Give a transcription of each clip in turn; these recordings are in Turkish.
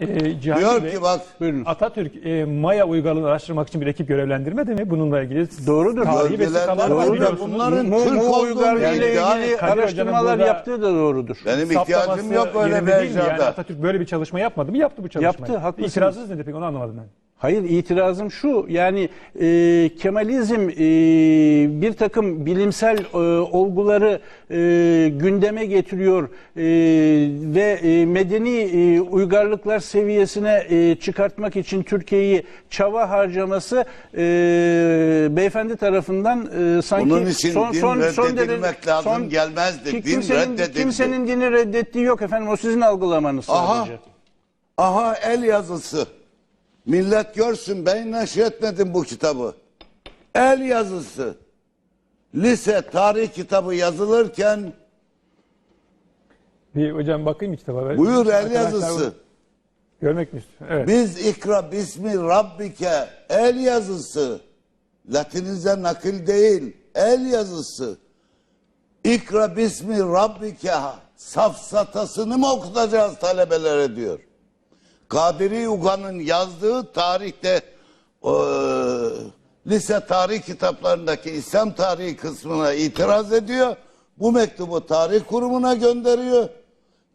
Ee, Cihangir Diyor Bey, ki bak Buyurun. Atatürk e, Maya uygarlığını araştırmak için bir ekip görevlendirmedi mi? Bununla ilgili Doğrudur. tarihi vesikalar var Doğrudur. biliyorsunuz. Bunların Mu, Türk Mu olduğunu uygarlığı ile iddia ilgili Hoca'nın araştırmalar burada- yaptığı da doğrudur. Benim Saptaması ihtiyacım yok öyle bir değil mi? Yani ejderha. Atatürk böyle bir çalışma yapmadı mı? Yaptı bu çalışmayı. Yaptı, haklısınız. İtirazınız nedir peki onu anlamadım ben. Hayır itirazım şu yani e, Kemalizm e, bir takım bilimsel e, olguları e, gündeme getiriyor e, ve e, medeni e, uygarlıklar seviyesine e, çıkartmak için Türkiye'yi çaba harcaması e, beyefendi tarafından e, sanki Bunun için din reddedilmek lazım, gelmezdi. Ki Din kimsenin, reddedildi. kimsenin dini reddettiği yok efendim o sizin algılamanız Aha. sadece. Aha el yazısı. Millet görsün ben neşretmedim bu kitabı. El yazısı. Lise tarih kitabı yazılırken Bir hocam bakayım kitaba? Ben- buyur el yazısı. Görmek mi istiyor? Evet. Biz ikra bismi rabbike el yazısı. Latinize nakil değil. El yazısı. İkra bismi rabbike safsatasını mı okutacağız talebelere diyor. Kadiri Uga'nın yazdığı tarihte eee, lise tarih kitaplarındaki İslam tarihi kısmına itiraz ediyor. Bu mektubu tarih kurumuna gönderiyor.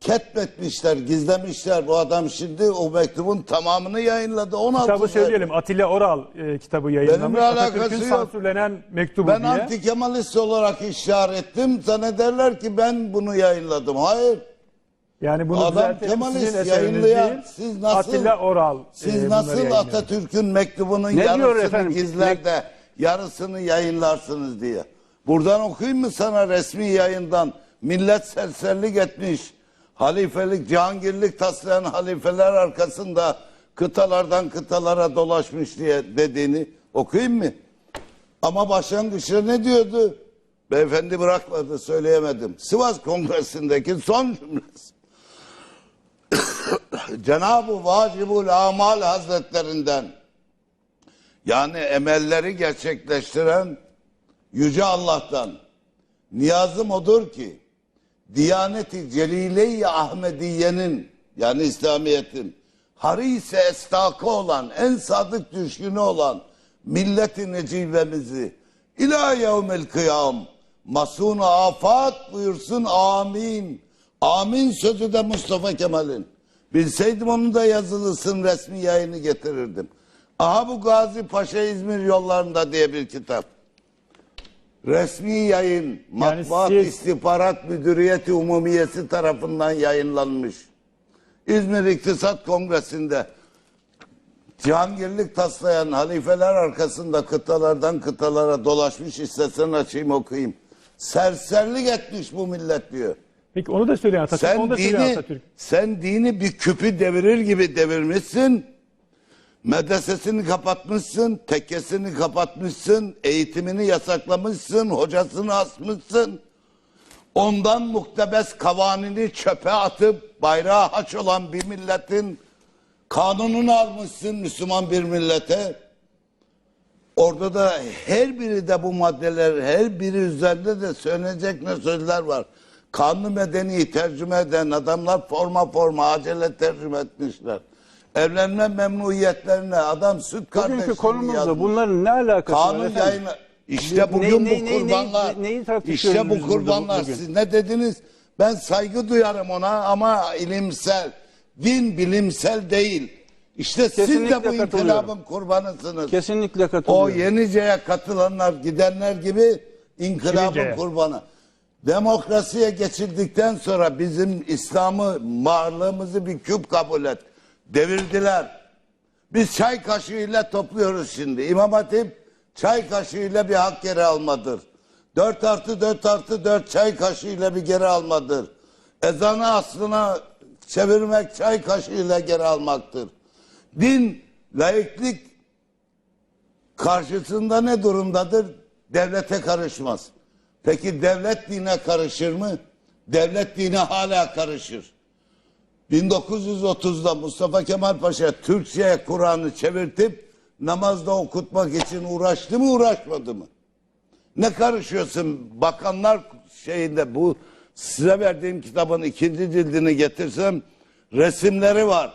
Ketmetmişler, gizlemişler. Bu adam şimdi o mektubun tamamını yayınladı. 16 Kitabı söyleyelim. Atilla Oral e, kitabı yayınlamış. Benimle alakası Atatürk'ün yok. sansürlenen mektubu Ben diye. anti Kemalist olarak işarettim. Zannederler ki ben bunu yayınladım. Hayır. Yani bunu Adam. Kemalist yayınlayan, siz nasıl- Atilla Oral. Siz e, nasıl. Atatürk'ün mektubunun Ne yarısını efendim? gizler de yarısını yayınlarsınız diye. Buradan okuyayım mı sana resmi yayından? Millet serserlik etmiş. Halifelik, cihangirlik taslayan halifeler arkasında kıtalardan kıtalara dolaşmış diye dediğini okuyayım mı? Ama başlangıçta ne diyordu? Beyefendi bırakmadı söyleyemedim. Sivas Kongresi'ndeki son cümlesi. Cenab-ı Vacibul Amal Hazretlerinden yani emelleri gerçekleştiren Yüce Allah'tan niyazım odur ki Diyaneti Celile-i Ahmediye'nin yani İslamiyet'in harise estakı olan en sadık düşkünü olan milleti necivemizi ila yevmel kıyam masunu afat buyursun amin. Amin sözü de Mustafa Kemal'in. Bilseydim onun da yazılısın resmi yayını getirirdim. Aha bu Gazi Paşa İzmir yollarında diye bir kitap. Resmi yayın Matbuat siz- İstihbarat Müdüriyeti Umumiyesi tarafından yayınlanmış. İzmir İktisat Kongresi'nde Cihangirlik taslayan halifeler arkasında kıtalardan kıtalara dolaşmış istesen açayım okuyayım. Serserlik etmiş bu millet diyor. Peki onu da söyleyen Atatürk. onu Sen da söyleyen dini, Atatürk. sen dini bir küpü devirir gibi devirmişsin. Medresesini kapatmışsın, tekkesini kapatmışsın, eğitimini yasaklamışsın, hocasını asmışsın. Ondan muktebes kavanini çöpe atıp bayrağı haç olan bir milletin kanununu almışsın Müslüman bir millete. Orada da her biri de bu maddeler, her biri üzerinde de söylenecek ne sözler var. Kanunu medeni tercüme eden adamlar forma forma acele tercüme etmişler. Evlenme memnuniyetlerine adam süt kardeşliğini Bugünkü konumuzda yazmış. bunların ne alakası var Kanun efendim? yayını işte bugün ne- bu ne- ne- kurbanlar ne- neyi tartışıyoruz işte bu biz burada kurbanlar bugün? siz ne dediniz ben saygı duyarım ona ama ilimsel din bilimsel değil işte siz de bu katılıyorum. inkılabın kurbanısınız Kesinlikle o katılıyorum. Yenice'ye katılanlar gidenler gibi inkılabın Yenice'ye. kurbanı demokrasiye geçildikten sonra bizim İslam'ı varlığımızı bir küp kabul et devirdiler biz çay kaşığıyla topluyoruz şimdi. İmam Hatip çay kaşığıyla bir hak geri almadır. 4 artı 4 artı 4 çay kaşığıyla bir geri almadır. Ezanı aslına çevirmek çay kaşığıyla geri almaktır. Din, laiklik karşısında ne durumdadır? Devlete karışmaz. Peki devlet dine karışır mı? Devlet dine hala karışır. 1930'da Mustafa Kemal Paşa Türkçe'ye Kur'an'ı çevirtip namazda okutmak için uğraştı mı uğraşmadı mı? Ne karışıyorsun bakanlar şeyinde bu size verdiğim kitabın ikinci cildini getirsem resimleri var.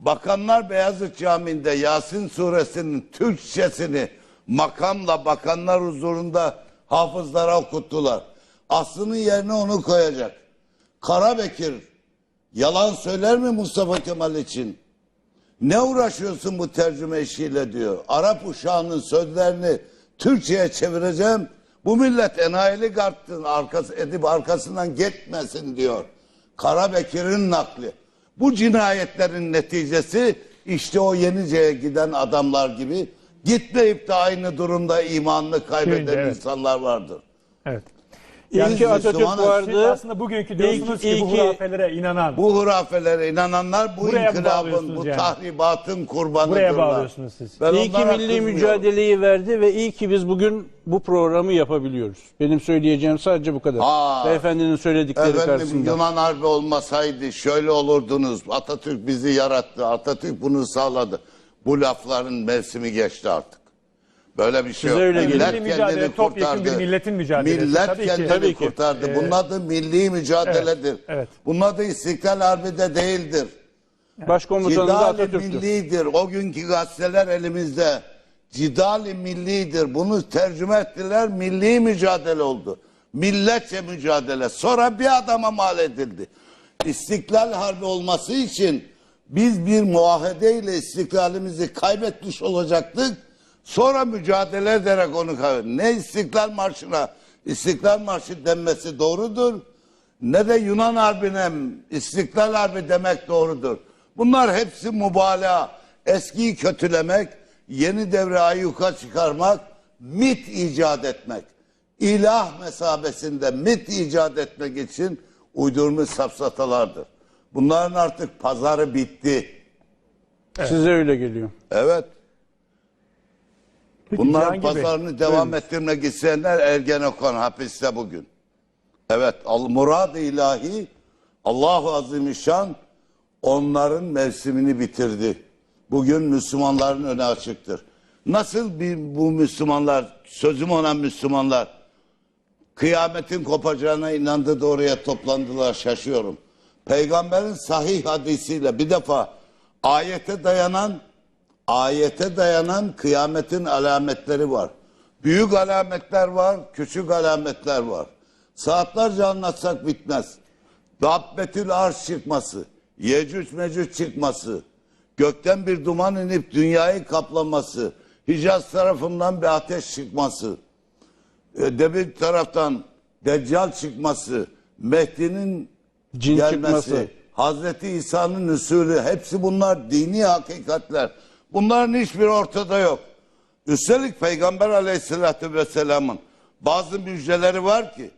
Bakanlar Beyazıt Camii'nde Yasin suresinin Türkçesini makamla bakanlar huzurunda hafızlara okuttular. Aslının yerine onu koyacak. Karabekir yalan söyler mi Mustafa Kemal için? Ne uğraşıyorsun bu tercüme işiyle diyor. Arap uşağının sözlerini Türkçe'ye çevireceğim. Bu millet enayilik arttın arkası, edip arkasından gitmesin diyor. Karabekir'in nakli. Bu cinayetlerin neticesi işte o Yenice'ye giden adamlar gibi gitmeyip de aynı durumda imanını kaybeden Şimdi, evet. insanlar vardır. Evet. İyi Yani ki Atatürk vardı. aslında bugünkü diyorsunuz ki ki- bu hurafelere inanan. Bu hurafelere inananlar bu Buraya inkılabın, bu yani? tahribatın kurbanıdırlar. Buraya bağlıyorsunuz siz. Ben İyi ki milli mücadeleyi verdi ve iyi ki biz bugün bu programı yapabiliyoruz. Benim söyleyeceğim sadece bu kadar. Aa, Beyefendinin söyledikleri Efendim karşısında. Yunan harbi olmasaydı şöyle olurdunuz. Atatürk bizi yarattı. Atatürk bunu sağladı. Bu lafların mevsimi geçti artık. Böyle bir şey Size yok. öyle geliyor. Milli mücadele, topyekun bir milletin mücadelesi. Millet Tabii ki. kendini Tabii ki. kurtardı. Bunun adı milli mücadeledir. evet. Bunun adı İstiklal Harbi de değildir. Başkomutanı da Cidali millidir. O günkü gazeteler elimizde. Cidali millidir. Bunu tercüme ettiler. Milli mücadele oldu. Milletçe mücadele. Sonra bir adama mal edildi. İstiklal Harbi olması için biz bir muahedeyle istiklalimizi kaybetmiş olacaktık. Sonra mücadele ederek onu kaybettik. Ne İstiklal Marşı'na İstiklal Marşı denmesi doğrudur ne de Yunan Harbi'ne İstiklal Harbi demek doğrudur. Bunlar hepsi mübalağa. Eskiyi kötülemek, yeni devre ayyuka çıkarmak, mit icat etmek. İlah mesabesinde mit icat etmek için uydurmuş safsatalardır. Bunların artık pazarı bitti. Size öyle geliyor. Evet. Peki Bunların Cihangir Bey, pazarını devam ettirmek isteyenler Ergenekon hapiste bugün. Evet, al murad ilahi Allahu Azimüşşan onların mevsimini bitirdi. Bugün Müslümanların önü açıktır. Nasıl bir bu Müslümanlar, sözüm ona Müslümanlar kıyametin kopacağına inandı da oraya toplandılar şaşıyorum. Peygamberin sahih hadisiyle bir defa ayete dayanan ayete dayanan kıyametin alametleri var. Büyük alametler var, küçük alametler var. Saatlerce anlatsak bitmez. Dabbetül arş çıkması, Yecüc mecüc çıkması, gökten bir duman inip dünyayı kaplaması, Hicaz tarafından bir ateş çıkması, e, Debir taraftan Deccal çıkması, Mehdi'nin Cin gelmesi, çıkması. Hazreti İsa'nın usulü hepsi bunlar dini hakikatler. Bunların hiçbiri ortada yok. Üstelik Peygamber aleyhissalatü vesselamın bazı müjdeleri var ki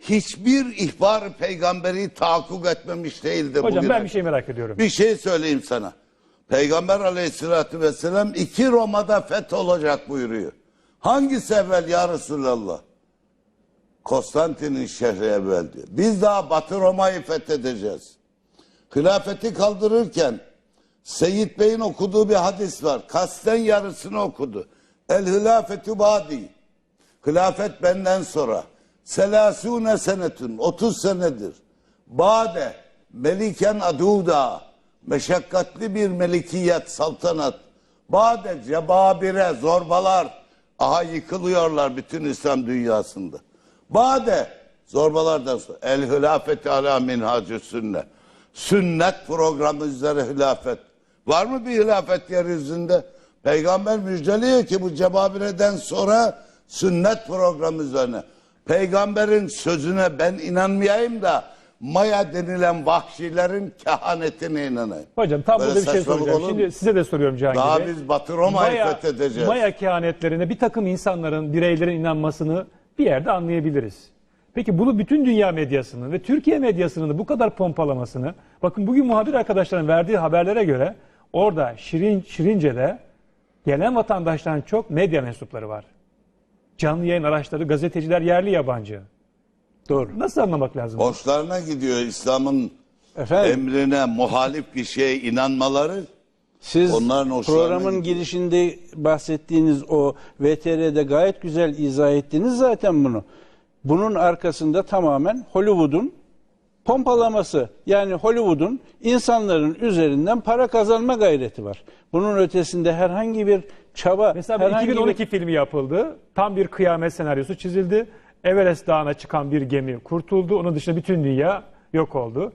hiçbir ihbar peygamberi tahakkuk etmemiş değildi Hocam bugüne ben bir şey merak ediyorum. bir şey söyleyeyim sana. Peygamber aleyhissalatü vesselam iki Roma'da feth olacak buyuruyor. Hangisi evvel ya Resulallah? Konstantin'in şehri evvel diyor. Biz daha Batı Roma'yı fethedeceğiz. Hilafeti kaldırırken Seyyid Bey'in okuduğu bir hadis var. Kasten yarısını okudu. El hilafetü badi. Hilafet benden sonra. Selasune senetün. 30 senedir. Bade. Meliken aduda. Meşakkatli bir melikiyet, saltanat. Bade cebabire, zorbalar. Aha yıkılıyorlar bütün İslam dünyasında. Bade zorbalardan sonra. El hilafeti ala minhacı sünnet. Sünnet programı üzere hilafet. Var mı bir hilafet yeryüzünde? Peygamber müjdeliyor ki bu cebabireden sonra sünnet programı üzerine. Peygamberin sözüne ben inanmayayım da Maya denilen vahşilerin kehanetine inanayım. Hocam tam Böyle burada bir şey soracağım. olur? Şimdi size de soruyorum Cihangir Daha biz Batı Roma'yı fethedeceğiz. Maya kehanetlerine bir takım insanların, bireylerin inanmasını bir yerde anlayabiliriz. Peki bunu bütün dünya medyasının ve Türkiye medyasının da bu kadar pompalamasını, bakın bugün muhabir arkadaşların verdiği haberlere göre orada Şirin, Şirince'de gelen vatandaştan çok medya mensupları var. Canlı yayın araçları, gazeteciler yerli yabancı. Doğru. Nasıl anlamak lazım? Hoşlarına gidiyor İslam'ın Efendim emrine muhalif bir şeye inanmaları. Siz onların hoşlarına programın gidiyor. girişinde bahsettiğiniz o VTR'de gayet güzel izah ettiniz zaten bunu. Bunun arkasında tamamen Hollywood'un pompalaması yani Hollywood'un insanların üzerinden para kazanma gayreti var. Bunun ötesinde herhangi bir çaba, Mesela bir herhangi 2012 filmi yapıldı. Tam bir kıyamet senaryosu çizildi. Everest Dağı'na çıkan bir gemi kurtuldu. Onun dışında bütün dünya yok oldu.